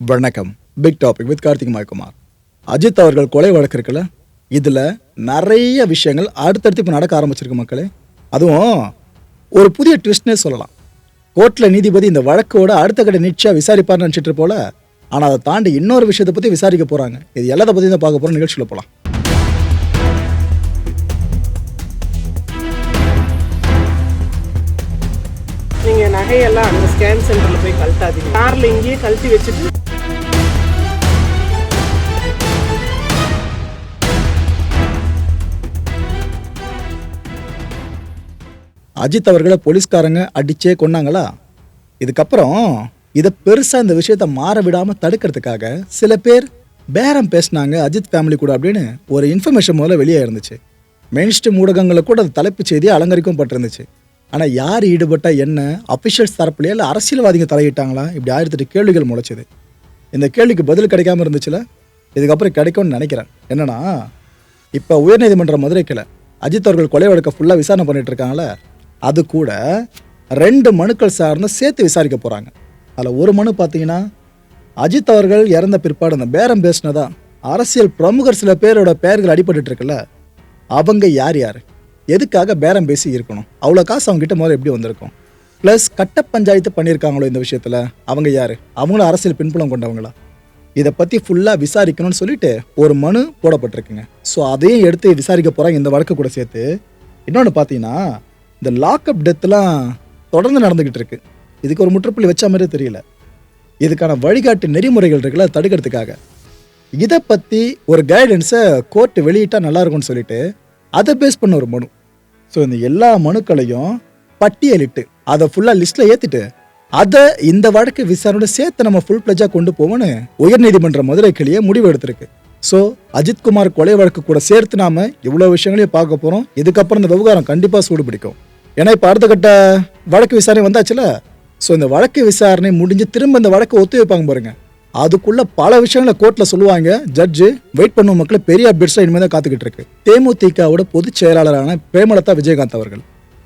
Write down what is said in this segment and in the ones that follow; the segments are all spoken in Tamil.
வணக்கம். Big topic with Karthik Maikumar. Ajith அவர்கள் கொலை வழக்கு இருக்குல்ல இதில் நிறைய விஷயங்கள் அடுத்தடுத்து இப்போ நடக்க ஆரம்பிச்சிருக்கு மக்களே. அதுவும் ஒரு புதிய ட்விஸ்ட்னே சொல்லலாம். கோர்ட்டில் நீதிபதி இந்த வழக்கோட அடுத்த கட்ட நிச்சயம் விசாரிப்பார்னு நினச்சிட்டு போல ஆனால் அதை தாண்டி இன்னொரு விஷயத்தை பற்றி விசாரிக்க போகிறாங்க இது எல்லாத்தை பற்றி தான் பார்க்க போகிற நிகழ்ச்சியில் போகலாம் நகையெல்லாம் அந்த ஸ்கேன் சென்டரில் போய் கழட்டாதீங்க. கார்ல இங்கேயே கழட்டி வச்சுட்டு அஜித் அவர்களை போலீஸ்காரங்க அடிச்சே கொன்னாங்களா? இதுக்கப்புறம் இதை பெருசாக இந்த விஷயத்த மாற விடாமல் தடுக்கிறதுக்காக சில பேர் பேரம் பேசினாங்க அஜித் ஃபேமிலி கூட அப்படின்னு ஒரு இன்ஃபர்மேஷன் முதல்ல வெளியே இருந்துச்சு. மெயின்ஸ்ட்ரீம் ஊடகங்களை கூட அது தலைப்புச் செய்தி அலங்கரிக்கும் பட்டிருந்துச்சு. ஆனால் யார் ஈடுபட்ட என்ன? அஃபிஷியல்ஸ் தரப்புலையே இல்லை அரசியல்வாதிகள் தலையிட்டாங்களா? இப்படி ஆயிரத்தெட்டு கேள்விகள் முளைச்சிது. இந்த கேள்விக்கு பதில் கிடைக்காம இருந்துச்சுல? இதுக்கப்புறம் கிடைக்கும்னு நினைக்கிறேன். என்னன்னா இப்போ உயர்நீதிமன்ற மதுரை கிளை அஜித் அவர்கள் கொலை வழக்க ஃபுல்லாக விசாரணை பண்ணிட்டு இருக்காங்களே அது கூட ரெண்டு மனுக்கள் சார்ந்து சேர்த்து விசாரிக்க போகிறாங்க அதில் ஒரு மனு பார்த்தீங்கன்னா அஜித் அவர்கள் இறந்த பிற்பாடு அந்த பேரம் பேசினதான் அரசியல் பிரமுகர் சில பேரோட பெயர்கள் அடிபட்டு இருக்குல்ல? அவங்க யார் யார்? எதுக்காக பேரம் பேசி இருக்கணும்? அவ்வளோ காசு அவங்ககிட்ட முதல்ல எப்படி வந்திருக்கும்? ப்ளஸ் கட்ட பஞ்சாயத்து பண்ணியிருக்காங்களோ இந்த விஷயத்தில்? அவங்க யார்? அவங்களும் அரசியல் பின்புலம் கொண்டவங்களா? இதை பற்றி ஃபுல்லாக விசாரிக்கணும்னு சொல்லிட்டு ஒரு மனு போடப்பட்டிருக்குங்க. ஸோ அதையும் எடுத்து விசாரிக்க போகிறாங்க இந்த வழக்கு கூட சேர்த்து. இன்னொன்று பார்த்தீங்கன்னா இந்த லாக்அப் டெத்லாம் தொடர்ந்து நடந்துக்கிட்டு இருக்கு. இதுக்கு ஒரு முற்றுப்புள்ளி வச்ச மாதிரியே தெரியல. இதுக்கான வழிகாட்டு நெறிமுறைகள் இருக்குல்ல தடுக்கிறதுக்காக. இதை பற்றி ஒரு கைடன்ஸை கோர்ட்டு வெளியிட்டால் நல்லாயிருக்கும்னு சொல்லிட்டு அதை பேஸ் பண்ண ஒரு மனு. ஸோ இந்த எல்லா மனுக்களையும் பட்டியலிட்டு அதை ஃபுல்லாக லிஸ்ட்டில் ஏற்றிட்டு அதை இந்த வழக்கு விசாரணை சேர்த்து நம்ம ஃபுல் பிளஜாக கொண்டு போவோம்னு உயர்நீதிமன்ற மதுரை கிளியே முடிவு எடுத்திருக்கு. ஸோ அஜித்குமார் கொலை வழக்கு கூட சேர்த்து நாம இவ்வளோ விஷயங்களையும் பார்க்க போகிறோம் இதுக்கப்புறம் இந்த விவகாரம் கண்டிப்பாக சூடு பிடிக்கும். ஏன்னா இப்போ அடுத்த கட்ட வழக்கு விசாரணை வந்தாச்சுல? ஸோ இந்த வழக்கு விசாரணை முடிஞ்சு திரும்ப இந்த வழக்கை ஒத்து வைப்பாங்க பாருங்கள் அதுக்குள்ள பல விஷயங்களை கோர்ட்ல சொல்லுவாங்க. ஜட்ஜு வெயிட் பண்ணும் மக்களை பெரிய அப்டேட்ஸ் இனிமேல் தான் காத்துக்கிட்டு இருக்கு. தேமுதிகவோட பொதுச் செயலாளரான பிரேமலதா விஜயகாந்த் அவர்கள்.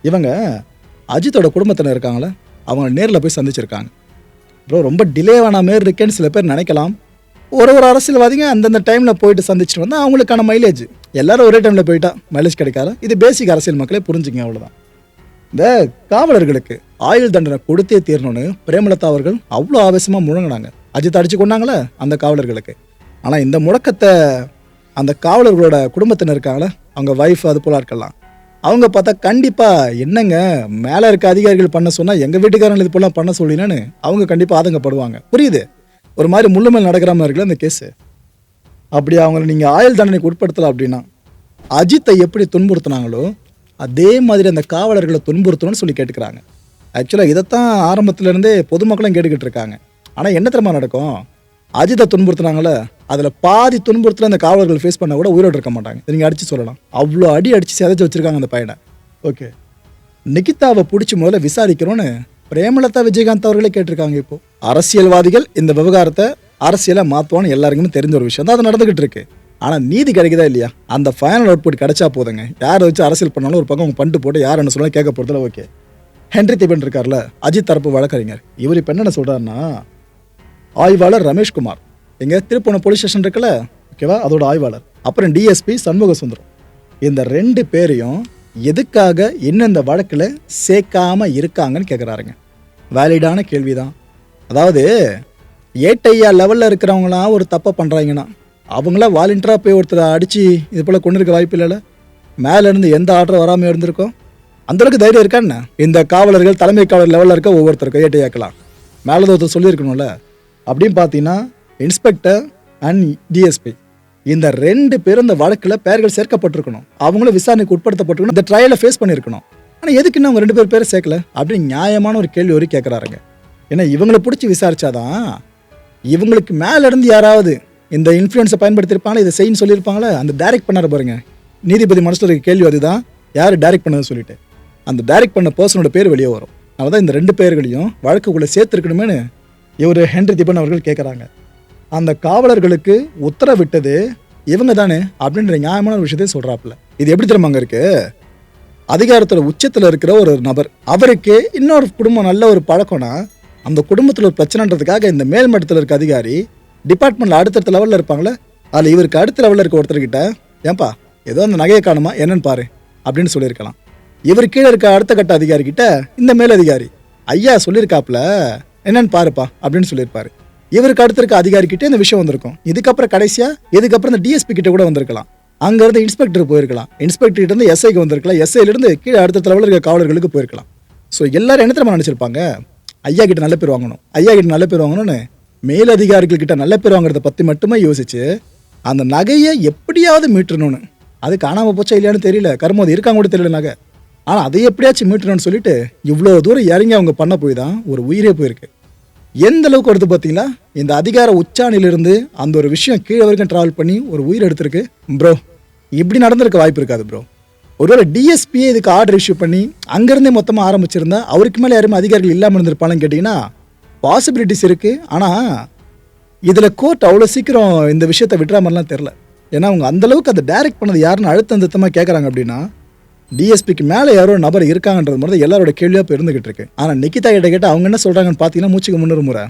இவங்க அஜித்தோட குடும்பத்தில் இருக்காங்களே அவங்க நேரில் போய் சந்திச்சிருக்காங்க. ப்ரோ ரொம்ப டிலே ஆன மாரி இருக்கேன்னு சில பேர் நினைக்கலாம். ஒரு ஒரு அரசியல்வாதிங்க அந்தந்த டைமில் போயிட்டு சந்திச்சுட்டு வந்தால் அவங்களுக்கான மைலேஜ் எல்லாரும் ஒரே டைமில் போயிட்டா மைலேஜ் கிடைக்காது? இது பேசிக் அரசியல் மக்களே புரிஞ்சுங்க அவ்வளோதான் இந்த காவலர்களுக்கு ஆயுள் தண்டனை கொடுத்தே தீரணும்னு பிரேமலதா அவர்கள் அவ்வளோ ஆவேசமாக முழங்கினாங்க. அஜித் அடிச்சு கொண்டாங்களே அந்த காவலர்களுக்கு. ஆனால் இந்த முழக்கத்தை அந்த காவலர்களோட குடும்பத்தினர் இருக்காங்களே அவங்க ஒய்ஃப் அது போல இருக்கலாம். அவங்க பார்த்தா கண்டிப்பாக என்னங்க மேலே இருக்க அதிகாரிகள் பண்ண சொன்னால் எங்கள் வீட்டுக்காரங்க இது போலாம் பண்ண சொல்லினான்னு அவங்க கண்டிப்பாக ஆதங்கப்படுவாங்க. புரியுது? ஒரு மாதிரி முள்ளுமேல் நடக்கிற மாதிரி இருக்குல்ல அந்த கேஸு அப்படி அவங்கள நீங்கள் ஆயுள் தண்டனைக்கு உட்படுத்தலாம் அப்படின்னா அஜித்தை எப்படி துன்புறுத்துனாங்களோ அதே மாதிரி அந்த காவலர்களை துன்புறுத்தணும்னு சொல்லி கேட்டுக்கிறாங்க. ஆக்சுவலாக இதைத்தான் ஆரம்பத்துலேருந்தே பொதுமக்களும் கேட்டுக்கிட்டு இருக்காங்க. ஆனால் என்ன தெரியுமா நடக்கும்? அஜித்தை துன்புறுத்துனாங்களே அதில் பாதி துன்புறுத்தல அந்த காவலர்கள் ஃபேஸ் பண்ண கூட உயிரோடு இருக்க மாட்டாங்க. நீங்கள் அடித்து சொல்லலாம். அவ்வளோ அடி அடித்து சிதைச்சு வச்சிருக்காங்க அந்த பையனை. ஓகே. நிகிதாவை பிடிச்சி முதல்ல விசாரிக்கிறோன்னு பிரேமலதா விஜயகாந்த் அவர்களே கேட்டிருக்காங்க இப்போ. அரசியல்வாதிகள் இந்த விவகாரத்தை அரசியலை மாற்றுவான்னு எல்லாருக்குமே தெரிஞ்ச ஒரு விஷயம் தான் அது நடந்துகிட்டு இருக்கு. ஆனால் நீதி கிடைக்குதா இல்லையா? அந்த ஃபைனல் அவுட்புட் கிடைச்சா போதுங்க. யாரை வச்சு அரசியல் பண்ணாலும் ஒரு பக்கம் அவங்க பண்ணிட்டு போட்டு யார் என்ன சொன்னாலும் கேட்க போகிறதுல ஓகே. ஹென்ரி திபன் இருக்கார்ல அஜித் தரப்பு வழக்கறிஞர். இவர் இப்போ என்னென்ன சொல்கிறாருன்னா ஆய்வாளர் ரமேஷ்குமார் எங்கள் திருப்பணம் போலீஸ் ஸ்டேஷன் இருக்குல்ல? ஓகேவா அதோட ஆய்வாளர். அப்புறம் டிஎஸ்பி சண்முக சுந்தரம். இந்த ரெண்டு பேரையும் எதுக்காக இன்னும் இந்த வழக்கில் சேர்க்காம இருக்காங்கன்னு கேட்குறாருங்க வேலிடான கேள்விதான். அதாவது ஏட்டையா லெவலில் இருக்கிறவங்களாம் ஒரு தப்பை பண்ணுறாங்கன்னா அவங்களாம் வாலண்டியராக போய் ஒருத்தரை அடித்து இது போல் கொண்டு இருக்க வாய்ப்பு இல்லைல்ல? மேலேருந்து எந்த ஆர்டர் வராமல் இருந்திருக்கோம் அந்தளவுக்கு தைரியம் இருக்கான்னு இந்த காவலர்கள் தலைமை காவலர் லெவலில் இருக்க ஒவ்வொருத்தருக்கும் ஏட்டையாக்கலாம். மேலே ஒருத்தர் சொல்லியிருக்கணும்ல? அப்படின்னு பார்த்தீங்கன்னா இன்ஸ்பெக்டர் அண்ட் டிஎஸ்பி இந்த ரெண்டு பேரும் இந்த வழக்கில் பெயர்கள் சேர்க்கப்பட்டிருக்கணும். அவங்களும் விசாரணைக்கு உட்படுத்தப்பட்டிருக்கணும். இந்த ட்ரையலை ஃபேஸ் பண்ணியிருக்கணும். ஆனால் எதுக்கு இன்னும் அவங்க ரெண்டு பேர் பேரை சேர்க்கல? அப்படின்னு நியாயமான ஒரு கேள்வி வரை கேட்குறாருங்க ஏன்னா இவங்களை பிடிச்சி விசாரிச்சாதான் இவங்களுக்கு மேலேருந்து யாராவது இந்த இன்ஃப்ளூயன்ஸை பயன்படுத்தியிருப்பாங்களா? இதை செய்யன்னு சொல்லியிருப்பாங்களா? அந்த டைரக்ட் பண்ணார் பாருங்க. நீதிபதி மனசில் இருக்க கேள்வி அதுதான். யார் டைரக்ட் பண்ணதுன்னு சொல்லிட்டு. அந்த டைரக்ட் பண்ண பர்சனோட பேர் வெளியே வரும். அதனால தான் இந்த ரெண்டு பேர்களையும் வழக்குக்குள்ளே சேர்த்துருக்கணுமேனு இவர் ஹென்றி திபன் அவர்கள் கேட்குறாங்க அந்த காவலர்களுக்கு உத்தரவிட்டது இவங்க தானே அப்படின்ற நியாயமான ஒரு விஷயத்தையும் சொல்கிறாப்புல இது எப்படி தெரியுமாங்க இருக்கு? அதிகாரத்தில் உச்சத்தில் இருக்கிற ஒரு நபர். அவருக்கு இன்னொரு குடும்பம் நல்ல ஒரு பழக்கம்னா அந்த குடும்பத்தில் ஒரு பிரச்சனைன்றதுக்காக இந்த மேல்மட்டத்தில் இருக்க அதிகாரி டிபார்ட்மெண்ட்டில் அடுத்தடுத்த லெவலில் இருப்பாங்களே அதில் இவருக்கு அடுத்த லெவலில் இருக்க ஒருத்தர்கிட்ட ஏன்பா ஏதோ அந்த நகையை காணுமா? என்னன்னு பாரு அப்படின்னு சொல்லியிருக்கலாம். இவர் கீழே இருக்க அடுத்த கட்ட அதிகாரி கிட்ட இந்த மேலதிகாரி ஐயா சொல்லியிருக்காப்புல என்னன்னு பாருப்பா அப்படின்னு சொல்லியிருப்பாரு. இவருக்கு அடுத்திருக்க அதிகாரிக்கிட்டே அதிகாரி இந்த விஷயம் வந்திருக்கும். இதுக்கப்புறம் கடைசியா இதுக்கப்புறம் இந்த டிஎஸ்பி கிட்ட கூட வந்திருக்கலாம். அங்க இருந்து இன்ஸ்பெக்டர் போயிருக்கலாம். இன்ஸ்பெக்டர் கிட்ட இருந்து எஸ்ஐக்கு வந்திருக்கலாம். எஸ்ஐல இருந்து கீழே அடுத்த லெவலில் இருக்க காவலர்களுக்கு போயிருக்கலாம். ஸோ எல்லாரும் என்ன தெரியுமா நினைச்சிருப்பாங்க? ஐயா கிட்ட நல்ல பேர் வாங்கணும். ஐயா கிட்ட நல்ல பேர் வாங்கணும்னு மேலதிகாரிகள் கிட்ட நல்ல பேர் வாங்குறத பத்தி மட்டுமே யோசிச்சு அந்த நகையை எப்படியாவது மீட்டணும்னு. அது காணாம போச்சா இல்லையான்னு தெரியல. கருமம் அது இருக்காங்க கூட தெரியல நகை. ஆனால் அதை எப்படியாச்சும் மீட்டணும்னு சொல்லிட்டு இவ்வளோ தூரம் இறங்கி அவங்க பண்ண போய் தான் ஒரு உயிரே போயிருக்கு. எந்த அளவுக்கு வருது பார்த்தீங்கன்னா இந்த அதிகார உச்சாணிலிருந்து அந்த ஒரு விஷயம் கீழே வரைக்கும் ட்ராவல் பண்ணி ஒரு உயிர் எடுத்திருக்கு. ப்ரோ இப்படி நடந்திருக்க வாய்ப்பு இருக்காது ப்ரோ ஒருவேளை டிஎஸ்பியே இதுக்கு ஆர்டர் இஷ்யூ பண்ணி அங்கேருந்தே மொத்தமாக ஆரம்பிச்சிருந்தா அவருக்கு மேலே யாருமே அதிகாரிகள் இல்லாமல் இருந்திருப்பாங்கன்னு கேட்டிங்கன்னா பாசிபிலிட்டிஸ் இருக்குது ஆனால் இதில் கோர்ட் அவ்வளோ சீக்கிரம் இந்த விஷயத்தை விட்டுற மாதிரிலாம் தெரில ஏன்னா அவங்க அந்தளவுக்கு அதை டைரக்ட் பண்ணது யாருன்னு அழுத்தம் திருத்தமாக கேட்குறாங்க அப்படின்னா டிஎஸ்பிக்கு மேலே யாரோ நபர் இருக்காங்கன்றது மாதிரி எல்லாரோட கேள்வியாக இப்போ இருந்துகிட்டு இருக்கு. ஆனால் நிக்கிதா கிட்ட கேட்டால் அவங்க என்ன சொல்கிறாங்கன்னு பார்த்தீங்கன்னா மூச்சுக்கு முன்னூறு முறை.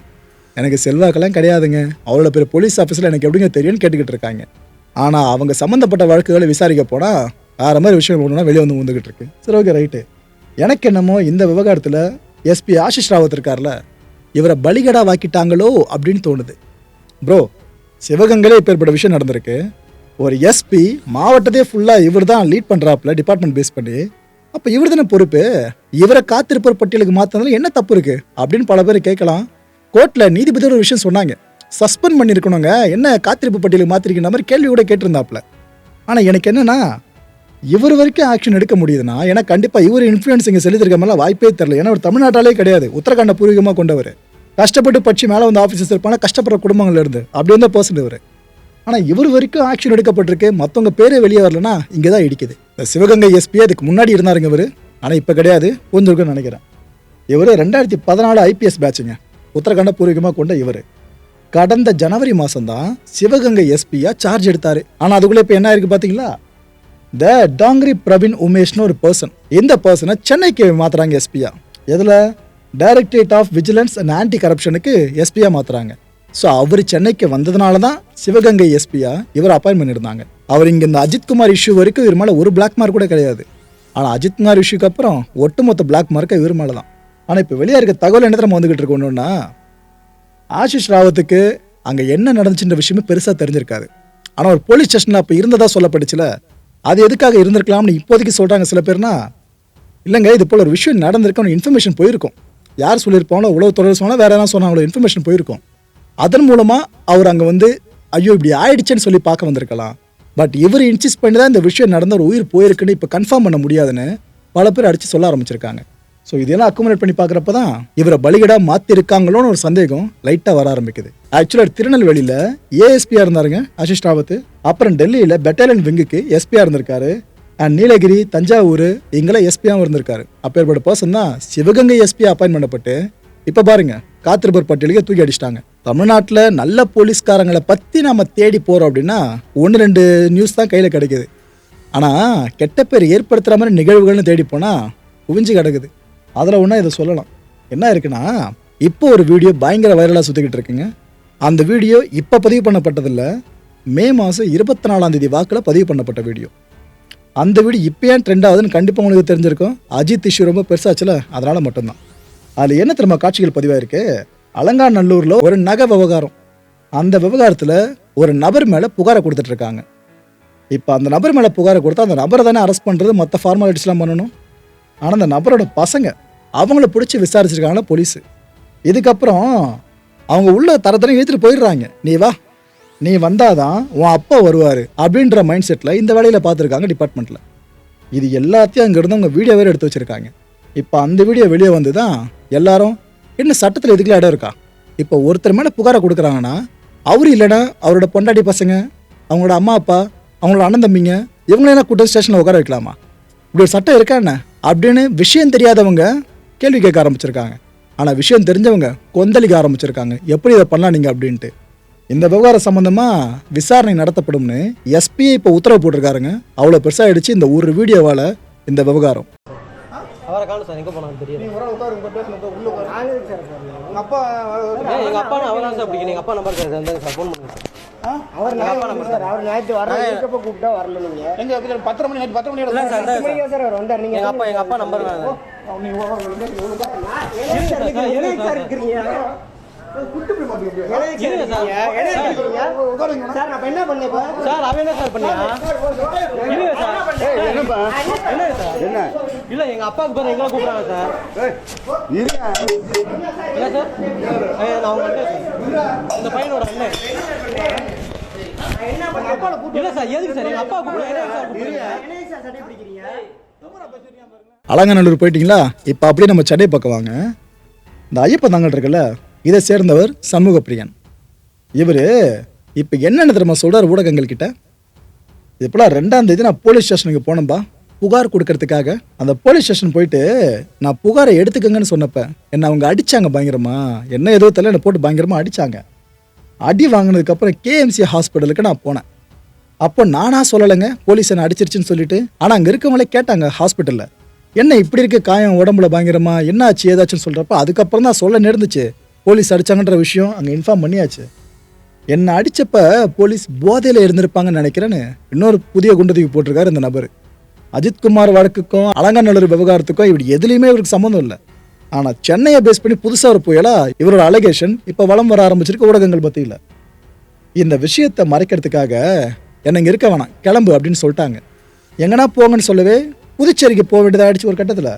எனக்கு செல்வாக்கெல்லாம் கிடையாதுங்க. அவ்வளோ பேர் போலீஸ் ஆஃபீஸில் எனக்கு எப்படிங்க தெரியும்னு கேட்டுக்கிட்டு இருக்காங்க. ஆனால் அவங்க சம்மந்தப்பட்ட வழக்குகளை விசாரிக்க போனால் வேறு மாதிரி விஷயம் ஒன்றுனா வெளியே வந்து வந்துக்கிட்டு இருக்கு. சரி ஓகே ரைட்டு எனக்கு என்னமோ இந்த விவகாரத்தில் எஸ்பி ஆஷிஷ் ராவத் இருக்கார்ல இவரை பலிகடா வாக்கிட்டாங்களோ அப்படின்னு தோணுது. ப்ரோ சிவகங்கையிலே இப்பேற்பட்ட விஷயம் நடந்திருக்கு. ஒரு எஸ்பி மாவட்டத்தையே ஃபுல்லாக இவர் தான் லீட் பண்ணுறாப்புல டிபார்ட்மெண்ட் பேஸ் பண்ணி. அப்போ இவர் தானே பொறுப்பு? இவரை காத்திருப்போர் பட்டியலுக்கு மாற்றினதுல என்ன தப்பு இருக்குது அப்படின்னு பல பேர் கேட்கலாம். கோர்ட்டில் நீதிபதி ஒரு விஷயம் சொன்னாங்க. சஸ்பெண்ட் பண்ணியிருக்கணுங்க என்ன காத்திருப்பு பட்டியலுக்கு மாற்றிருக்கின்ற மாதிரி கேள்வி கூட கேட்டிருந்தாப்புல. ஆனால் எனக்கு என்னன்னா இவர் வரைக்கும் ஆக்ஷன் எடுக்க முடியுதுன்னா ஏன்னா கண்டிப்பாக இவர் இன்ஃப்ளூயன்ஸ் இங்கே செலுத்திருக்க மேலே வாய்ப்பே தெரில ஏன்னா ஒரு தமிழ்நாட்டாலே கிடையாது. உத்தரகாண்ட பூர்வீகமாக கொண்டவர். கஷ்டப்பட்டு படிச்சு மேலே வந்து ஆஃபீஸர்ஸ் இருப்பாங்க. கஷ்டப்படுற குடும்பங்கள்லேருந்து அப்படி வந்த பர்சன் இவர். ஆனால் இவர் வரைக்கும் ஆக்ஷன் எடுக்கப்பட்டிருக்கு. மற்றவங்க பேரே வெளியே வரலன்னா இங்கே தான் இடிக்குது. இந்த சிவகங்கை எஸ்பி அதுக்கு முன்னாடி இருந்தாருங்க இவர். ஆனால் இப்போ கிடையாது. கொஞ்சம் நினைக்கிறேன். இவர் ரெண்டாயிரத்தி பதினாலு ஐபிஎஸ் பேட்சுங்க உத்தரகாண்ட பூர்வீகமாக கொண்ட இவர். கடந்த ஜனவரி மாதம்தான் சிவகங்கை எஸ்பியா சார்ஜ் எடுத்தார். ஆனால் அதுக்குள்ளே இப்போ என்ன இருக்கு பார்த்தீங்களா த டாங்கிரி பிரவீன் உமேஷ்னு ஒரு பர்சன் இந்த பர்சனை சென்னைக்கு மாத்துறாங்க எஸ்பியா எதில்? Directorate of vigilance and anti கரப்ஷனுக்கு எஸ்பியா மாத்துறாங்க. ஸோ அவர் சென்னைக்கு வந்ததுனால தான் சிவகங்கை எஸ்பியா இவர் அப்பாயின்மெண்ட் இருந்தாங்க அவர் இங்கே இந்த அஜித்குமார் இஷ்யூ வரைக்கும் இவர் மேலே ஒரு பிளாக் மார்க் கூட கிடையாது. ஆனால் அஜித்குமார் இஷ்யூக்கு அப்புறம் ஒட்டுமொத்த பிளாக் மார்க்கை இவர் மேலே தான் ஆனால் இப்போ வெளியே இருக்க தகவல் என்ன தெரியுமா வந்துகிட்டு இருக்கணும்னா ஆஷிஷ் ராவத்துக்கு அங்கே என்ன நடந்துச்சுன்ற விஷயமே பெருசாக தெரிஞ்சிருக்காது. ஆனால் ஒரு போலீஸ் ஸ்டேஷனில் அப்போ இருந்ததா சொல்லப்பட்டுச்சுல அது எதுக்காக இருந்திருக்கலாம்னு இப்போதைக்கு சொல்கிறாங்க சில பேர்னா இல்லைங்க இது போல் ஒரு விஷயம் நடந்திருக்குன்னு இன்ஃபர்மேஷன் போயிருக்கும். யார் சொல்லியிருப்பாங்களோ தொடர் சொன்னால் வேற எதாவது சொன்னாங்களோ இன்ஃபர்மேஷன் போயிருக்கும். அதன் மூலமாக அவர் அங்கே வந்து ஐயோ இப்படி ஆயிடுச்சுன்னு சொல்லி பார்க்க வந்திருக்கலாம். பட் இவர் இன்சிஸ்ட் பண்ணி தான் இந்த விஷயம் நடந்த ஒரு உயிர் போயிருக்குன்னு இப்போ கன்ஃபார்ம் பண்ண முடியாதுன்னு பல பேர் அடித்து சொல்ல ஆரம்பிச்சிருக்காங்க. ஸோ இதெல்லாம் அக்குமுலேட் பண்ணி பார்க்குறப்ப தான் இவரை பலிகடாக மாற்றிருக்காங்களோன்னு ஒரு சந்தேகம் லைட்டாக வர ஆரம்பிக்குது. ஆக்சுவலாக திருநெல்வேலியில் ஏஎஸ்பியாக இருந்தாருங்க ஆஷிஷ் ராவத். அப்புறம் டெல்லியில் பெட்டாலியன் விங்குக்கு எஸ்பியாக இருந்திருக்காரு. அண்ட் நீலகிரி தஞ்சாவூர் இங்கெல்லாம் எஸ்பியாகவும் இருந்திருக்காரு. அப்பேற்பட்ட பர்சன் தான் சிவகங்கை எஸ்பியாக அப்பாயின் பண்ணப்பட்டு இப்போ பாருங்கள் காத்திருப்பர் பட்டியலுக்கே தூக்கி அடிச்சிட்டாங்க. தமிழ்நாட்டில் நல்ல போலீஸ்காரங்களை பற்றி நம்ம தேடி போகிறோம் அப்படின்னா ஒன்று ரெண்டு நியூஸ் தான் கையில் கிடைக்குது. ஆனால் கெட்ட பேர் ஏற்படுத்துகிற மாதிரி நிகழ்வுகள்னு தேடி போனால் குவிஞ்சு கிடக்குது. அதில் ஒன்றா இதை சொல்லலாம். என்ன இருக்குன்னா இப்போ ஒரு வீடியோ பயங்கர வைரலாக சுற்றிக்கிட்டு இருக்குங்க. அந்த வீடியோ இப்போ பதிவு பண்ணப்பட்டதில்ல. மே மாதம் இருபத்தி நாலாம் தேதி வாக்கில் பதிவு பண்ணப்பட்ட வீடியோ. அந்த வீடியோ இப்போ ஏன் ட்ரெண்ட் ஆகுதுன்னு கண்டிப்பாக உங்களுக்கு தெரிஞ்சிருக்கும். அஜித் இஷ்யூ ரொம்ப பெருசாச்சுல அதனால் மட்டும்தான். அதில் என்ன திரும்ப காட்சிகள் பதிவாயிருக்கு அலங்காநல்லூரில் ஒரு நகை விவகாரம். அந்த விவகாரத்தில் ஒரு நபர் மேலே புகாரை கொடுத்துட்டு இருக்காங்க. இப்போ அந்த நபர் மேலே புகாரை கொடுத்தா அந்த நபரை தானே அரெஸ்ட் பண்ணுறது மற்ற ஃபார்மாலிட்டிஸ்லாம் பண்ணணும்? ஆனால் அந்த நபரோட பசங்க அவங்கள பிடிச்சி விசாரிச்சிருக்காங்களா போலீஸு இதுக்கப்புறம் அவங்க உள்ள தரத்தனை இழுத்துட்டு போயிடுறாங்க. நீ வா. நீ வந்தாதான் உன் அப்பா வருவார். அப்படின்ற மைண்ட் செட்டில் இந்த வேலையில் பார்த்துருக்காங்க டிபார்ட்மெண்ட்டில் இது எல்லாத்தையும் அங்கே இருந்து அவங்க வீடியோ வேறு எடுத்து வச்சுருக்காங்க. இப்போ அந்த வீடியோ வெளியே வந்து தான் எல்லாரும் என்ன சட்டத்தில் இதுக்குள்ள இடம் இருக்கா? இப்போ ஒருத்தர் மேலே புகாரை கொடுக்குறாங்கன்னா அவர் இல்லைன்னா அவரோட பொண்டாட்டி பசங்க அவங்களோட அம்மா அப்பா அவங்களோட அண்ணன் தம்பிங்க இவங்களெல்லாம் கூட்டம் ஸ்டேஷனில் உட்கார வைக்கலாமா? இப்படி ஒரு சட்டம் இருக்கா என்ன? அப்படின்னு விஷயம் தெரியாதவங்க கேள்வி கேட்க ஆரம்பிச்சிருக்காங்க. ஆனால் விஷயம் தெரிஞ்சவங்க கொந்தளிக்க ஆரம்பிச்சிருக்காங்க. எப்படி இதை பண்ணலாம் நீங்கள் அப்படின்ட்டு. இந்த விவகாரம் சம்மந்தமாக விசாரணை நடத்தப்படும்னு எஸ்பிஐ இப்போ உத்தரவு போட்டிருக்காருங்க. அவ்வளோ பெருசாகிடுச்சு இந்த ஒரு வீடியோவால் இந்த விவகாரம். காணும் சார் எங்கே போனான்னு தெரியல நாங்க எதுக்கு சார் போறோம்? உங்க அப்பா ஏன் எங்க அப்பா நான் அவரா சார் பிடிக்கும் எங்க அப்பா நம்பர் சார் சார் ஃபோன் பண்ணுங்க சார். அவர் ஞாயிற்று சார் அவர் ஞாயிற்று வர இருக்கப்ப கூப்பிட்டா வரல நீங்க. எங்க பத்தரை மணி பத்தரை மணி இல்ல சார் அவர் வந்தார்? நீங்க எங்க அப்பா எங்க அப்பா நம்பர் வேணும். சார் நான் என்ன பண்ணேன் சார் அவன் என்ன சார் பண்ணியா இருங்க சார் என்னப்பா என்ன சார் என்ன இல்ல எங்க அப்பாவுக்கு பேர் எங்களை கூப்பிடுறாங்க சார் இருங்க என்ன சார் ஏய், நான் உங்க அண்ணன் இந்த பையனோட அண்ணன் இல்ல சார் எதுக்கு சார் எங்க அப்பா கூப்பிடுறாங்க என்ன சார் கூப்பிடுறீங்க அலங்காநல்லூர் போயிட்டீங்களா? இப்போ அப்படியே நம்ம சென்னை பக்கம் வாங்க. இந்த ஐயப்பன் தாங்கல் இருக்குல்ல இதை சேர்ந்தவர் சமூக பிரியன் இவர் இப்போ என்னென்ன தெரியுமா சொல்கிறார் ஊடகங்கள் கிட்ட இப்போலாம் ரெண்டாம் தேதி நான் போலீஸ் ஸ்டேஷனுக்கு போனேன்பா. புகார் கொடுக்கறதுக்காக. அந்த போலீஸ் ஸ்டேஷன் போயிட்டு நான் புகாரை எடுத்துக்கங்கன்னு சொன்னப்ப என்னை அவங்க அடிச்சாங்க பயங்கரமா. என்ன ஏதோ தெரியல என்னை போட்டு பயங்கரமா அடிச்சாங்க. அடி வாங்கினதுக்கப்புறம் கேஎம்சி ஹாஸ்பிட்டலுக்கு நான் போனேன். அப்போ நானாக சொல்லலைங்க போலீஸ் என்னை அடிச்சிருச்சுன்னு சொல்லிட்டு. ஆனால் அங்கே இருக்கவங்களே கேட்டாங்க ஹாஸ்பிட்டலில் என்ன இப்படி இருக்க காயம் உடம்புல பயங்கரமா என்ன ஆச்சு ஏதாச்சுன்னு சொல்கிறப்ப அதுக்கப்புறம் தான் சொல்ல நேர்ந்துச்சு. போலீஸ் அடிச்சாங்கன்ற விஷயம் அங்கே இன்ஃபார்ம் பண்ணியாச்சு. என்னை அடித்தப்ப போலீஸ் போதையில் இருந்திருப்பாங்கன்னு நினைக்கிறேன்னு இன்னொரு புதிய குண்டதுக்கு போட்டிருக்காரு இந்த நபர். அஜித்குமார் வழக்குக்கும் அலங்காநல்லூர் விவகாரத்துக்கும் இப்படி எதுலேயுமே இவருக்கு சம்மந்தம் இல்லை. ஆனால் சென்னையை பேஸ் பண்ணி புதுசாக ஒரு புயலா இவரோட அலிகேஷன் இப்போ வலம் வர ஆரம்பிச்சிருக்கு ஊடகங்கள் பற்றியில் இந்த விஷயத்தை மறைக்கிறதுக்காக என்னை இங்கே இருக்க வேணாம் கிளம்பு அப்படின்னு சொல்லிட்டாங்க. எங்கன்னா போங்கன்னு சொல்லவே புதுச்சேரிக்கு போக வேண்டியதாக ஆயிடுச்சு ஒரு கட்டத்தில்.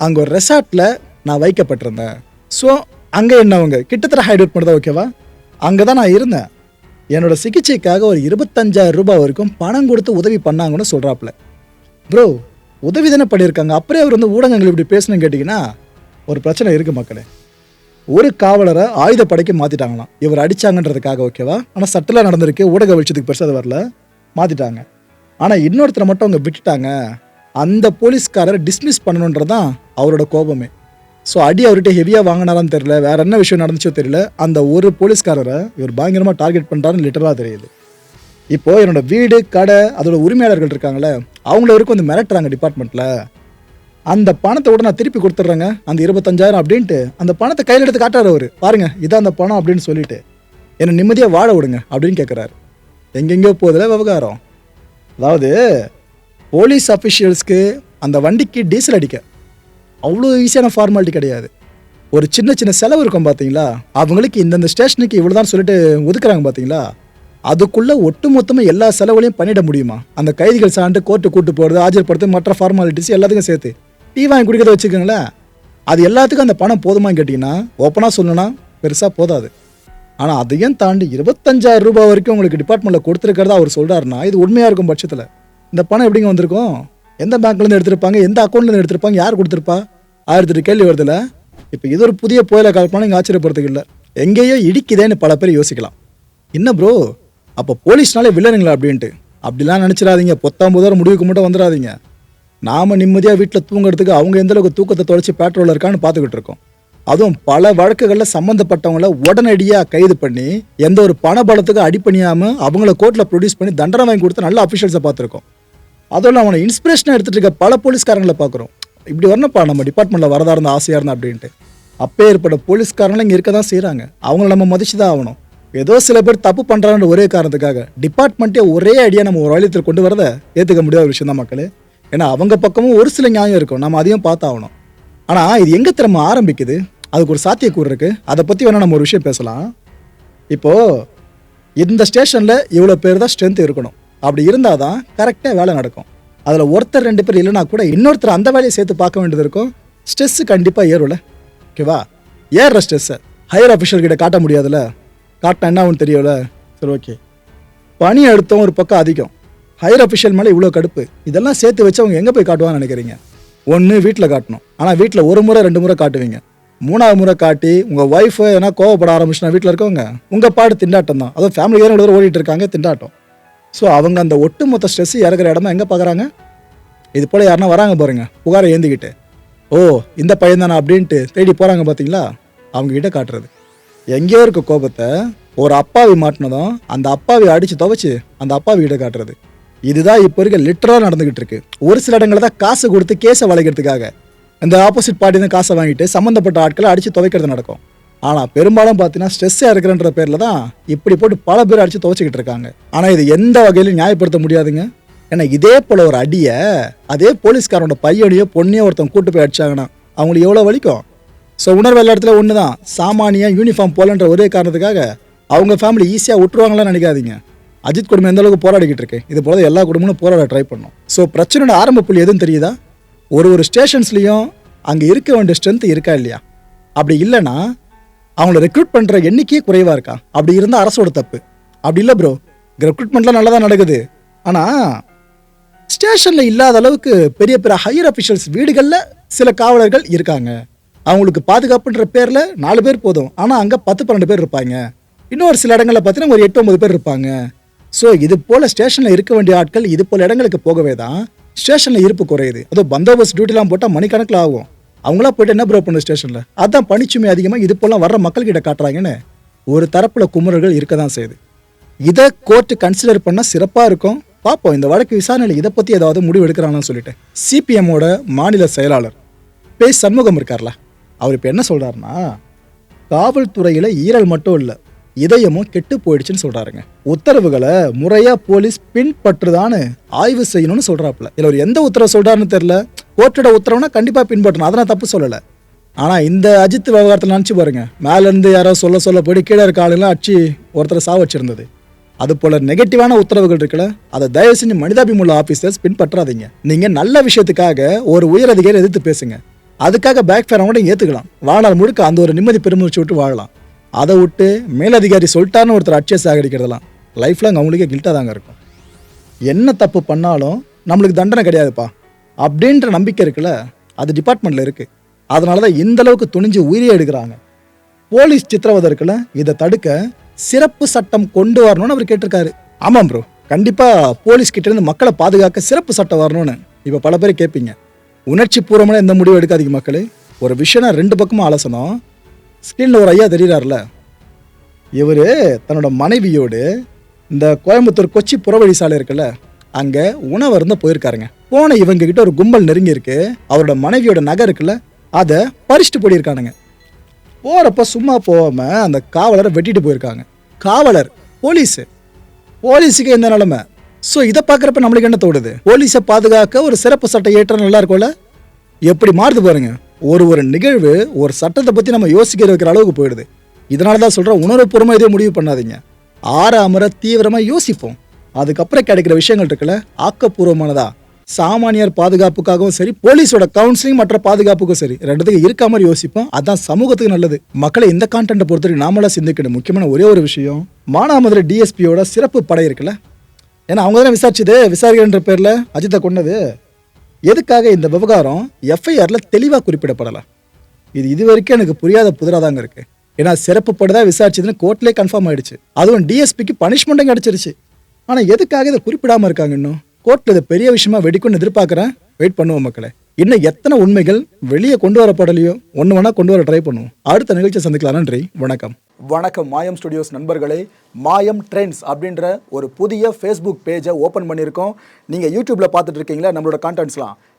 அங்கே ஒரு ரெசார்ட்டில் நான் வைக்கப்பட்டிருந்தேன். ஸோ அங்கே என்னவங்க கிட்டத்தட்ட ஹைட் அவுட் பண்ணுறதா ஓகேவா அங்கே தான் நான் இருந்தேன். என்னோட சிகிச்சைக்காக ஒரு இருபத்தஞ்சாயிரம் ரூபாய் வரைக்கும் பணம் கொடுத்து உதவி பண்ணாங்கன்னு சொல்கிறாப்புல ப்ரோ உதவி தானே பண்ணியிருக்காங்க. அப்புறம் அவர் வந்து ஊடகங்கள் இப்படி பேசணும்னு கேட்டிங்கன்னா ஒரு பிரச்சனை இருக்குது மக்களே. ஒரு காவலரை ஆயுதப்படைக்கு மாற்றிட்டாங்களாம் இவர் அடிச்சாங்கன்றதுக்காக ஓகேவா ஆனால் சட்டில் நடந்திருக்கு. ஊடக வெளிச்சத்துக்கு பெருசாக வரல. மாற்றிட்டாங்க ஆனால் இன்னொருத்தரை மட்டும் அவங்க விட்டுட்டாங்க. அந்த போலீஸ்காரரை டிஸ்மிஸ் பண்ணணுன்றது தான் அவரோட கோபமே. ஸோ அடி அவர்கிட்ட ஹெவியாக வாங்கினாரான்னு தெரியல. வேற என்ன விஷயம் நடந்துச்சோ தெரியல. அந்த ஒரு போலீஸ்காரரை இவர் பயங்கரமாக டார்கெட் பண்ணுறாருன்னு லிட்டராக தெரியுது. இப்போது என்னோட வீடு கடை அதோட உரிமையாளர்கள் இருக்காங்களே அவங்கள வரைக்கும் வந்து மிரட்டுறாங்க டிபார்ட்மெண்ட்டில் அந்த பணத்தை கூட நான் திருப்பி கொடுத்துட்றேங்க. அந்த இருபத்தஞ்சாயிரம் அப்படின்ட்டு அந்த பணத்தை கையில் எடுத்து காட்டுறாரு அவர். பாருங்க இதான் அந்த பணம் அப்படின்னு சொல்லிட்டு. என்னை நிம்மதியாக வாழ விடுங்க அப்படின்னு கேட்குறாரு எங்கெங்கேயோ போதில் விவகாரம். அதாவது போலீஸ் அஃபிஷியல்ஸ்க்கு அந்த வண்டிக்கு டீசல் அடிக்க. அவ்வளோ ஈஸியான ஃபார்மாலிட்டி கிடையாது. ஒரு சின்ன சின்ன செலவு இருக்கும் பார்த்தீங்களா அவங்களுக்கு இந்தந்த ஸ்டேஷனுக்கு இவ்வளோ தான் சொல்லிட்டு ஒதுக்குறாங்க பார்த்தீங்களா அதுக்குள்ளே ஒட்டுமொத்தமாக எல்லா செலவுலையும் பண்ணிட முடியுமா? அந்த கைதிகள் சாண்டு கோர்ட்டு கூட்டு போகிறது ஆஜர்படுத்து மற்ற ஃபார்மாலிட்டிஸ் எல்லாத்துக்கும் சேர்த்து. டீ வாங்கி குடிக்கிறத வச்சுக்கோங்களேன். அது எல்லாத்துக்கும் அந்த பணம் போதுமான்னு கேட்டிங்கன்னா ஓப்பனாக சொல்லணும்னா பெருசாக போதாது. ஆனால் அதையும் தாண்டி இருபத்தஞ்சாயிரம் ரூபாய் வரைக்கும் உங்களுக்கு டிபார்ட்மெண்ட்டில் கொடுத்துருக்கிறதா அவர் சொல்கிறாருன்னா இது உண்மையாக இருக்கும் பட்சத்தில். இந்த பணம் எப்படிங்க வந்திருக்கும்? எந்த பேங்க்லேருந்து எடுத்திருப்பாங்க? எந்த அக்கௌண்ட்லேருந்து எடுத்திருப்பாங்க? யார் கொடுத்துருப்பா? ஆயிரத்தி எட்டு கேள்வி வருதுல இப்போ இது ஒரு புதிய புயலை கல்பனை இங்கே ஆச்சரியப்படுறதுக்கு இல்லை. எங்கேயோ இடிக்குதேன்னு பல பேர் யோசிக்கலாம். என்ன ப்ரோ அப்போ போலீஸ்னாலே வில்லனுங்களா அப்படின்ட்டு. அப்படிலாம் நினச்சிடாதீங்க. பொத்தாம்பதோட முடிவுக்கு மட்டும் வந்துடாதீங்க. நாம் நிம்மதியாக வீட்டில் தூங்குறதுக்கு அவங்க எந்த அளவுக்கு தூக்கத்தை தொலைச்சி பேட்ரோல் இருக்கான்னு பார்த்துக்கிட்டு இருக்கோம். அதுவும் பல வழக்குகளில் சம்மந்தப்பட்டவங்கள உடனடியாக கைது பண்ணி எந்த ஒரு பண பலத்துக்கும் அடிப்பணியாமல் அவங்கள கோர்ட்டில் ப்ரொடியூஸ் பண்ணி தண்டனை வாங்கி கொடுத்து நல்ல அஃபிஷியல்ஸை பார்த்துருக்கோம். அதோட அவனை இன்ஸ்பிரேஷனாக எடுத்துகிட்டு இருக்க பல போலீஸ்காரங்களை பார்க்குறோம். இப்படி வரணும்ப்பா நம்ம டிபார்ட்மெண்ட்டில் வரதா இருந்தா ஆசையாக இருந்தா அப்படின்ட்டு. அப்பே ஏற்பட்ட போலீஸ்காரங்களும் இங்கே இருக்க தான் செய்கிறாங்க அவங்கள நம்ம மதிச்சு தான் ஆகணும். ஏதோ சில பேர் தப்பு பண்ணுறாங்கன்ற ஒரே காரணத்துக்காக டிபார்ட்மெண்ட்டே ஒரே ஐடியா நம்ம ஒரு வழியத்தில் கொண்டு வரதை ஏற்றுக்க முடியாத ஒரு விஷயம் தான் மக்களே. ஏன்னா அவங்க பக்கமும் ஒரு சில நியாயம் இருக்கும். நம்ம அதையும் பார்த்தாகணும் ஆனால் இது எங்கே திறமை ஆரம்பிக்குது? அதுக்கு ஒரு சாத்தியக்கூறு இருக்குது அதை பற்றி வேணால் நம்ம ஒரு விஷயம் பேசலாம். இப்போது இந்த ஸ்டேஷனில் இவ்வளோ பேர் தான் ஸ்ட்ரென்த் இருக்கணும். அப்படி இருந்தால் தான் கரெக்டாக வேலை நடக்கும். அதில் ஒருத்தர் ரெண்டு பேர் இல்லைனா கூட இன்னொருத்தர் அந்த வேலையை சேர்த்து பார்க்க வேண்டியது இருக்கும். ஸ்ட்ரெஸ்ஸு கண்டிப்பாக ஏறும்ல. ஓகேவா ஏறுற ஸ்ட்ரெஸ்ஸை ஹையர் அஃபிஷியல் கிட்ட காட்ட முடியாதுல்ல காட்டினா என்ன ஆகும்னு தெரியும்ல? சரி ஓகே பணி அழுத்தம் ஒரு பக்கம் அதிகம். ஹையர் அஃபிஷியல் மேலே இவ்வளோ கடுப்பு. இதெல்லாம் சேர்த்து வச்சு அவங்க எங்கே போய் காட்டுவான்னு நினைக்கிறீங்க? ஒன்று வீட்டில் காட்டணும். ஆனால் வீட்டில் ஒரு முறை ரெண்டு முறை காட்டுவீங்க. மூணாவது முறை காட்டி உங்கள் ஒய்ஃபு ஏன்னா கோவப்பட ஆரம்பிச்சுனா வீட்டில் இருக்கவங்க உங்கள் பாடு திண்டாட்டம் தான். அதுவும் ஃபேமிலி வேறு ஓடிட்டு இருக்காங்க திண்டாட்டம். ஸோ அவங்க அந்த ஒட்டுமொத்த ஸ்ட்ரெஸ் இறக்குற இடமா எங்கே பார்க்குறாங்க இது போல் யாருன்னா வராங்க பாருங்க புகாரை ஏந்திக்கிட்டு. ஓ இந்த பையன் தானே அப்படின்ட்டு தேடி போகிறாங்க பார்த்தீங்களா அவங்கக்கிட்ட காட்டுறது. எங்கேயோ இருக்க கோபத்தை ஒரு அப்பாவி மாட்டினதும் அந்த அப்பாவி அடித்து துவைச்சு அந்த அப்பாவி கிட்ட காட்டுறது. இதுதான் இப்போ இருக்க லிட்டராக நடந்துகிட்டு இருக்கு. ஒரு சில இடங்களில் தான் காசு கொடுத்து கேஸை வளைக்கிறதுக்காக. இந்த ஆப்போசிட் பார்ட்டி தான் காசை வாங்கிட்டு சம்மந்தப்பட்ட ஆட்களை அடித்து துவைக்கிறது நடக்கும். ஆனால் பெரும்பாலும் பார்த்தீங்கன்னா ஸ்ட்ரெஸ்ஸாக இருக்கிறன்ற பேரில் தான் இப்படி போட்டு பல பேர் அடித்து துவச்சிக்கிட்டு இருக்காங்க. ஆனால் இது எந்த வகையிலும் நியாயப்படுத்த முடியாதுங்க. ஏன்னா இதே போல் ஒரு அடியை அதே போலீஸ்காரனோட பையனையோ பொண்ணையோ ஒருத்தன் கூட்டு போய் அடிச்சாங்கன்னா அவங்களுக்கு எவ்வளோ வலிக்கும்? ஸோ உணர்வு எல்லா இடத்துல ஒன்று தான் சாமானியம் யூனிஃபார்ம் போகலன்ற ஒரே காரணத்துக்காக அவங்க ஃபேமிலி ஈஸியாக விட்டுருவாங்களான்னு நினைக்காதீங்க. அஜித் குடும்பம் எந்த அளவுக்கு போராடிக்கிட்டு இருக்கு? இது போல எல்லா குடும்பமும் போராட ட்ரை பண்ணும். ஸோ பிரச்சனையோட ஆரம்ப புள்ளி எதுவும் தெரியுதா? ஒரு ஒரு ஸ்டேஷன்ஸ்லேயும் அங்கே இருக்க வேண்டிய ஸ்ட்ரென்த் இருக்கா இல்லையா? அப்படி இல்லைன்னா அவங்கள ரெக்ரூட் பண்ணுற எண்ணிக்கையே குறைவாக இருக்கா? அப்படி இருந்தால் அரசோட தப்பு. அப்படி இல்லை ப்ரோ ரெக்ரூட்மெண்ட்லாம் நல்லா தான் நடக்குது. ஆனால் ஸ்டேஷனில் இல்லாத அளவுக்கு பெரிய பெரிய ஹையர் அஃபிஷியல்ஸ் வீடுகளில் சில காவலர்கள் இருக்காங்க. அவங்களுக்கு பாதுகாப்புன்ற பேரில் நாலு பேர் போதும். ஆனால் அங்கே பத்து பன்னெண்டு பேர் இருப்பாங்க. இன்னொரு சில இடங்களில் பார்த்தீங்கன்னா ஒரு எட்டு ஒன்பது பேர் இருப்பாங்க. ஸோ இது போல் ஸ்டேஷனில் இருக்க வேண்டிய ஆட்கள் இது போல் இடங்களுக்கு போகவே தான் ஸ்டேஷனில் இருப்பு குறையுது. அதுவும் பந்தோபஸ்த் டியூட்டிலாம் போட்டால் மணிக்கணக்கில் ஆகும். அவங்களா போயிட்டு என்ன ப்ரோ பண்ணு ஸ்டேஷனில் அதான் பணிச்சுமை அதிகமாக இது போலாம் வர்ற மக்கள்கிட்ட காட்டுறாங்கன்னு ஒரு தரப்பில் குமுறல்கள் இருக்க தான் செய்யுது. இதை கோர்ட்டு கன்சிடர் பண்ணால் சிறப்பாக இருக்கும். பார்ப்போம் இந்த வழக்கு விசாரணையில் இதை பற்றி ஏதாவது முடிவு எடுக்கிறாங்கன்னு சொல்லிட்டு. சிபிஎம்மோட மாநில செயலாளர் பே சண்முகம் இருக்கார்ல அவர் இப்போ என்ன சொல்கிறாருன்னா காவல்துறையில் ஈரல் மட்டும் இல்லை இதயமும் கெட்டு போயிடுச்சுன்னு சொல்கிறாருங்க உத்தரவுகளை முறையாக போலீஸ் பின்பற்றுதான்னு ஆய்வு செய்யணும்னு சொல்கிறாப்புல இல்லை அவர் எந்த உத்தரவு சொல்கிறாருன்னு தெரில கோர்ட்டோட உத்தரவுனா கண்டிப்பாக பின்பற்றணும். அதை நான் தப்பு சொல்லலை. ஆனால் இந்த அஜித் விவகாரத்தில் நினச்சி பாருங்க. மேலேருந்து யாரோ சொல்ல சொல்ல போய் கீழே இருக்க ஆளுங்களாம் அடிச்சு ஒருத்தரை சாவ வச்சிருந்தது. அது போல நெகட்டிவான உத்தரவுகள் இருக்குல்ல அதை தயவு செஞ்சு மனிதாபிமுள்ள ஆஃபீஸர்ஸ் பின்பற்றாதீங்க. நீங்கள் நல்ல விஷயத்துக்காக ஒரு உயர் அதிகாரி எதிர்த்து பேசுங்க. அதுக்காக பேக் ஃபேர் அவங்க ஏற்றுக்கலாம் வாழ்நாள் முழுக்க அந்த ஒரு நிம்மதி பெருமிச்சு விட்டு வாழலாம். அதை விட்டு மேலதிகாரி சொல்லிட்டாருன்னு ஒருத்தர் அட்சய சாகடிக்கிறதெல்லாம் லைஃப் லாங் அவங்களுக்கே கில்ட்டாக தாங்க இருக்கும். என்ன தப்பு பண்ணாலும் நம்மளுக்கு தண்டனை கிடையாதுப்பா. அப்படின்ற நம்பிக்கை இருக்குல்ல அது டிபார்ட்மெண்ட்டில் இருக்குது அதனால தான் இந்த அளவுக்கு துணிஞ்சு உயிரியே எடுக்கிறாங்க. போலீஸ் சித்திரவதை இருக்குல்ல இதை தடுக்க சிறப்பு சட்டம் கொண்டு வரணும்னு அவர் கேட்டிருக்காரு. ஆமாம் ப்ரோ கண்டிப்பாக போலீஸ் கிட்டேருந்து மக்களை பாதுகாக்க சிறப்பு சட்டம் வரணும்னு இப்போ பல பேர் கேட்பீங்க உணர்ச்சி பூர்வமான எந்த முடிவு எடுக்காதீங்க மக்களே. ஒரு விஷயம்னா ரெண்டு பக்கமும் ஆலோசனம் ஸ்க்ரீனில் ஒரு ஐயா தெரிகிறார்ல இவர் தன்னோட மனைவியோடு இந்த கோயம்புத்தூர் கொச்சி புறவழி சாலை இருக்குல்ல அங்கே உணவு இருந்தால் போயிருக்காருங்க. போன இவங்க கிட்ட ஒரு கும்பல் நெருங்கி இருக்கு அவரோட மனைவியோட நகை இருக்குல்ல அதை பறிச்சுட்டு போயிருக்கானுங்க. போகிறப்ப சும்மா போகாமல் அந்த காவலரை வெட்டிட்டு போயிருக்காங்க. காவலர் போலீஸு. போலீஸுக்கு எந்த நிலமை? ஸோ இதை பார்க்குறப்ப நம்மளுக்கு என்ன தோடுது போலீஸை பாதுகாக்க ஒரு சிறப்பு சட்டம் ஏற்ற நல்லா இருக்கும்ல? எப்படி மாறுது பாருங்கள் ஒரு ஒரு நிகழ்வு ஒரு சட்டத்தை பற்றி நம்ம யோசிக்க வைக்கிற அளவுக்கு போயிடுது. இதனால தான் சொல்கிறேன் உணர்வுபூர்வமாக இதே முடிவு பண்ணாதீங்க. ஆற அமர தீவிரமாக யோசிப்போம். அதுக்கப்புறம் கிடைக்கிற விஷயங்கள் இருக்குல்ல ஆக்கப்பூர்வமானதா? சாமானியர் பாதுகாப்புக்காகவும் சரி போலீஸோட கவுன்சிலிங் மற்ற பாதுகாப்புக்கும் சரி ரெண்டுத்துக்கும் இருக்க மாதிரி யோசிப்போம். அதான் சமூகத்துக்கு நல்லது. மக்களை இந்த கான்டென்ட்டை பொறுத்தவரைக்கும் நாமளா சிந்திக்கணும். முக்கியமான ஒரே ஒரு விஷயம் மானாமதுரை டிஎஸ்பியோட சிறப்பு படை இருக்குல்ல. ஏன்னா அவங்க தானே விசாரிச்சது விசாரிக்கின்ற பேரில் அஜித்தை கொண்டது எதுக்காக இந்த விவகாரம் எஃப்ஐஆரில் தெளிவாக குறிப்பிடப்படலை? இது இது வரைக்கும் எனக்கு புரியாத புதிராக தாங்க இருக்கு. ஏன்னா சிறப்பு படுதா விசாரிச்சதுன்னு கோர்ட்லேயே கன்ஃபார்ம் ஆயிடுச்சு. அதுவும் டிஎஸ்பிக்கு பனிஷ்மெண்ட்டும் கிடச்சிருச்சு ஆனால் எதுக்காக இதை குறிப்பிடாமல் இருக்காங்க இன்னும்? கோர்ட்டில் இது பெரிய விஷயமா வெடிக்கும்னு எதிர்பார்க்குறேன். வெயிட் பண்ணுவோம் மக்களே. இன்னும் எத்தனை உண்மைகள் வெளியே கொண்டு வரப்படலையோ ஒன்று வேணால் கொண்டு வர ட்ரை பண்ணுவோம். அடுத்த நிகழ்ச்சி சந்திக்கலாம். நன்றி. வணக்கம். வணக்கம் மாயம் ஸ்டுடியோஸ் நண்பர்களே. மாயம் ட்ரெண்ட்ஸ் அப்படின்ற ஒரு புதிய ஃபேஸ்புக் பேஜை ஓப்பன் பண்ணியிருக்கோம். நீங்கள் யூடியூப்பில் பார்த்துட்டு இருக்கீங்களா? நம்மளோட கான்டென்ட்ஸ்லாம்